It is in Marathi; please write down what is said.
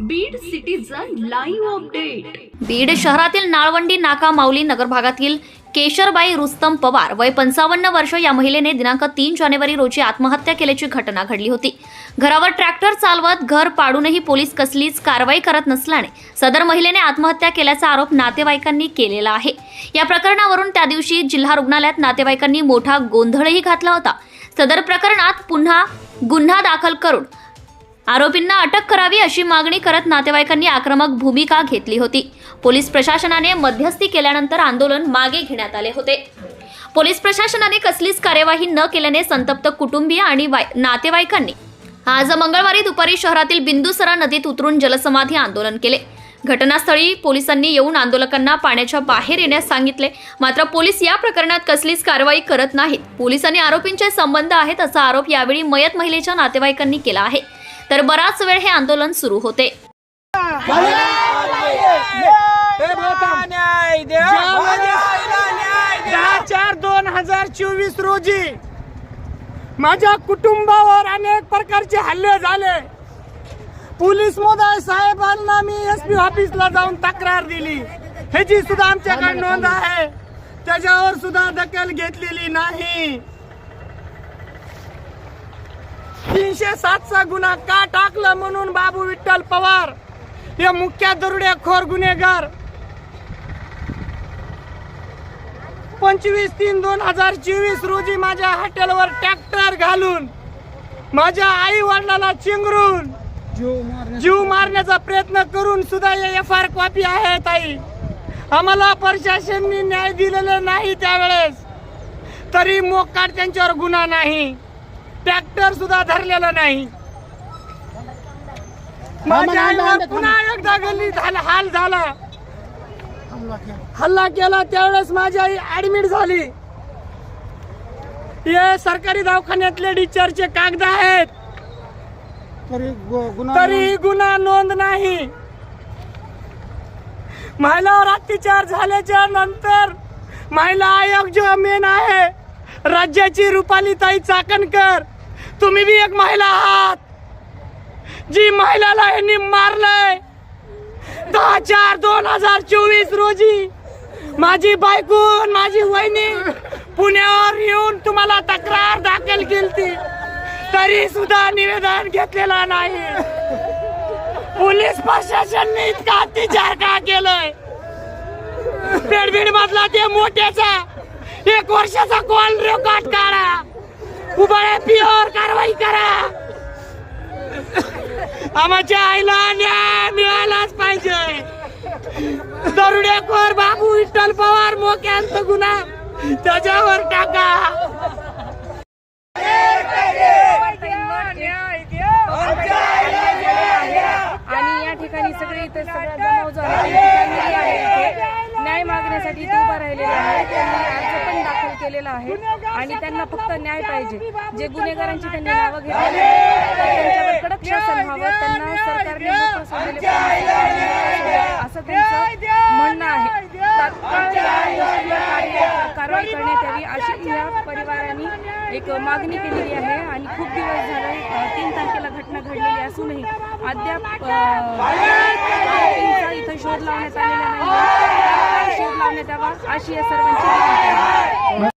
Beed citizen live update Beed शहरातील नाळवंडी नाका माऊली नगर भागातील केशरबाई रुस्तम पवार वय पंचावन्न वर्ष या महिलेने दिनांक तीन जानेवारी रोजी आत्महत्या केल्याची घटना घडली होती. घरावर ट्रॅक्टर चालवत घर पाडूनही पोलीस कसलीच कारवाई करत नसल्याने सदर महिलेने आत्महत्या केल्याचा आरोप नातेवाईकांनी केलेला आहे. या प्रकरणावरून त्या दिवशी जिल्हा रुग्णालयात नातेवाईकांनी मोठा गोंधळही घातला होता. सदर प्रकरणात पुन्हा गुन्हा दाखल करून आरोपींना अटक करावी अशी मागणी करत नातेवाईकांनी आक्रमक भूमिका घेतली होती. पोलीस प्रशासनाने मध्यस्थी केल्यानंतर आंदोलन मागे घेण्यात आले होते. पोलीस प्रशासनाने कसलीच कार्यवाही न केल्याने संतप्त कुटुंबीय आणि वाय- नातेवाईकांनी आज मंगळवारी दुपारी शहरातील बिंदुसरा नदीत उतरून जलसमाधी आंदोलन केले. घटनास्थळी पोलिसांनी येऊन आंदोलकांना पाण्याच्या बाहेर येण्यास सांगितले. मात्र पोलीस या प्रकरणात कसलीच कारवाई करत नाहीत. पोलिसांनी आरोपींचे संबंध आहेत असा आरोप यावेळी मयत महिलेच्या नातेवाईकांनी केला आहे. तर बराच वेळ हे आंदोलन सुरू होते. न्याय चार दोन हजार चोवीस रोजी माझ्या कुटुंबावर अनेक प्रकारचे हल्ले झाले. पोलीस मोदाय साहेबांना मी एस पी ऑफिसला जाऊन तक्रार दिली. ह्याची सुद्धा आमच्याकडे नोंद आहे त्याच्यावर सुद्धा दखल घेतलेली नाही. तीनशे सातचा गुन्हा का टाकला म्हणून बाबू विठ्ठल पवार? हे मुख्य दरोडेखोर गुन्हेगार. पंचवीस तीन दोन हजार चोवीस रोजी माझ्या हॉटेलवर ट्रॅक्टर घालून माझ्या आई वडिलांना चिंगरून जीव मारण्याचा प्रयत्न करून सुद्धा एफ आर कॉपी आहे ताई. आम्हाला प्रशासनने न्याय दिलेला नाही त्यावेळेस. तरी मोकाट त्यांच्यावर गुन्हा नाही. ट्रॅक्टर सुद्धा धरलेला नाही. माझ्या आईवर पुन्हा एकदा गल्ली झाला हाल झाला. हल्ला केला. त्यावेळेस माझी आई ऍडमिट झाली. हे सरकारी दवाखान्यातले डिस्चार्जचे कागद आहेत. तरी गुन्हा नोंद नाही. महिलावर अत्याचार झाल्याच्यानंतर महिला आयोग जो मेन आहे राज्याची रुपाली ताई चाकणकर तुम्ही बी एक महिला आहात. जी महिलाला यांनी मारलंय. दहा चार दोन हजार चोवीस रोजी माझी बायकून माझी वहिनी पुण्यावर येऊन तुम्हाला तक्रार दाखल केली तरी सुद्धा निवेदन घेतलेलं नाही. पोलीस प्रशासनने इतका अत्याचार का केलंय? पेडबीड मधला ते मोठ्याचा एक वर्षाचा कॉल रेकॉर्ड काढा. उबाळे पिओर कारवाई करा. आमच्या आईला न्याय मिळालाच पाहिजे. दरोडेखोर बाबू विठ्ठल पवार मोक्यांत गुन्हा त्याच्यावर टाका. आणि या ठिकाणी सगळे इथे सगळा जमाव झाला न्याय मागण्यासाठी इथे उभा राहिलेला आहे त्यांनी केलेला आहे आणि त्यांना फक्त न्याय पाहिजे. जे गुन्हेगारांची त्यांनी नावं तर त्यांच्यावर कडक शासन व्हावं त्यांना सरकारने. असं त्यांचं म्हणणं आहे. कारवाई करण्यात यावी अशी या परिवाराने एक मागणी केलेली आहे आणि खूप दिवस झाले तीन तारखेला घटना घडलेली असूनही अद्याप इथं शोध लावण्यात आलेला नाही शोध लावण्यात यावा अशी या सर्वांची